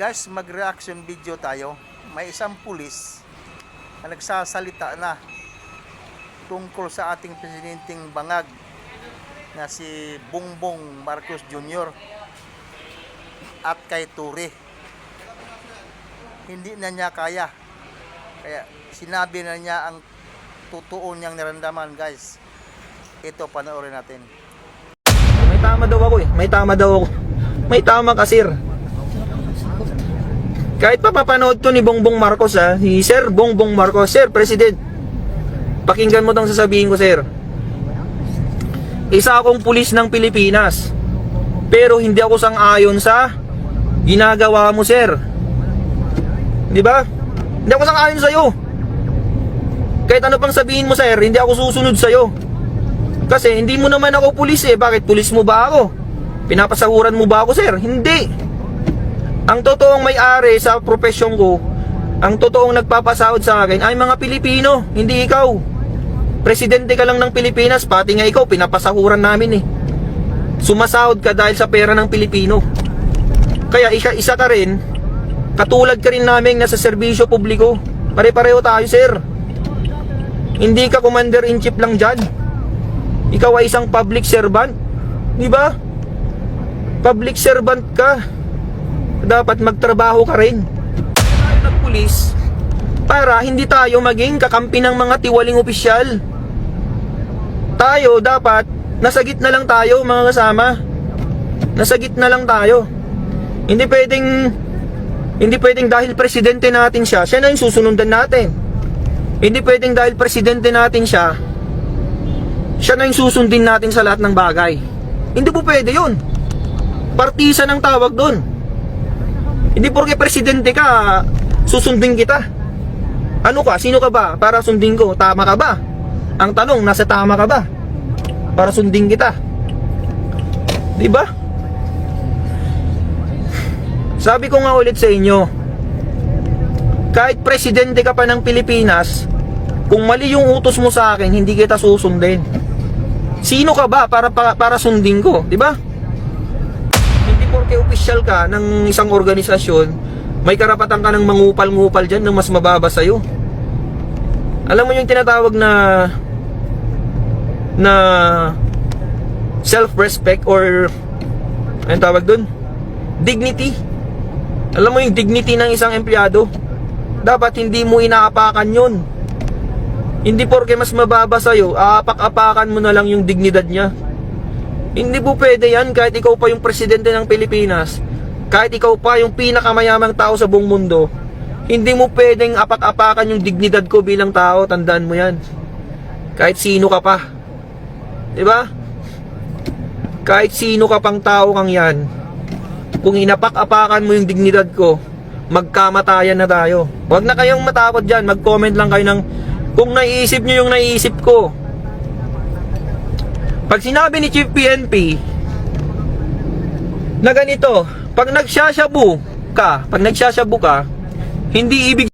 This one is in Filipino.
guys, mag-reaction video tayo. May isang pulis na nagsasalita na tungkol sa ating presidenteng bangag na si Bongbong Marcos Jr. at kay Ture. Hindi na niya kaya. Kaya sinabi na niya ang totoo niyang naramdaman guys. Ito panoorin natin. May tama daw ako eh. May tama daw ako. May tama ka, sir. Kahit pa papanood to ni Bongbong Marcos ha, si Sir Bongbong Marcos, Sir President. Pakinggan mo tong sasabihin ko, sir. Isa akong pulis ng Pilipinas. Pero hindi ako sang-ayon sa ginagawa mo, sir. Di ba? Hindi ako sang-ayon sa iyo. Kahit ano pang sabihin mo, sir, hindi ako susunod sa iyo. Kasi hindi mo naman ako pulis eh. Bakit pulis mo ba ako? Pinapasahuran mo ba ako, sir? Hindi. Ang totoong may-ari sa profesyon ko, ang totoong nagpapasahod sa akin ay mga Pilipino, hindi ikaw. Presidente ka lang ng Pilipinas, pati nga ikaw, pinapasahuran namin eh. Sumasahod ka dahil sa pera ng Pilipino. Kaya isa, isa ka rin, katulad ka rin namin nasa serbisyo publiko. Pare-pareho tayo, sir. Hindi ka commander-in-chief lang dyan. Ikaw ay isang public servant. Di ba? Public servant ka. Dapat magtrabaho ka rin. Tayo ng pulis para hindi tayo maging kakampi ng mga tiwaling opisyal. Tayo dapat nasa gitna lang tayo mga kasama. Nasa gitna lang tayo. Hindi pwedeng hindi pwedeng dahil presidente natin siya, siya na yung susunundan natin. Hindi pwedeng dahil presidente natin siya, siya na yung susundin natin sa lahat ng bagay. Hindi po pwede yun. Partisa ng tawag doon. Hindi porke presidente ka, susundin kita. Ano ka? Sino ka ba? Para sundin ko. Tama ka ba? Ang tanong, nasa tama ka ba? Para sundin kita. Di ba? Sabi ko nga ulit sa inyo, kahit presidente ka pa ng Pilipinas, kung mali yung utos mo sa akin, hindi kita susundin. Sino ka ba para para, para sundin ko, di ba? Porke official ka ng isang organisasyon, may karapatan ka ng mangupal-ngupal dyan ng mas mababa sa'yo. Alam mo yung tinatawag na na self-respect or anong tawag dun? Dignity. Alam mo yung dignity ng isang empleyado? Dapat hindi mo inaapakan yun. Hindi porke mas mababa sa'yo, aapak-apakan mo na lang yung dignidad niya. Hindi po pwede yan kahit ikaw pa yung presidente ng Pilipinas, kahit ikaw pa yung pinakamayamang tao sa buong mundo, hindi mo pwedeng apak-apakan yung dignidad ko bilang tao, tandaan mo yan. Kahit sino ka pa. 'Di ba? Kahit sino ka pang tao kang yan, kung inapak-apakan mo yung dignidad ko, magkamatayan na tayo. Huwag na kayong matakot dyan, mag-comment lang kayo ng kung naiisip nyo yung naiisip ko. Pag sinabi ni Chief PNP na ganito, pag nagsasyabu ka, pag nagsasyabu ka, hindi ibig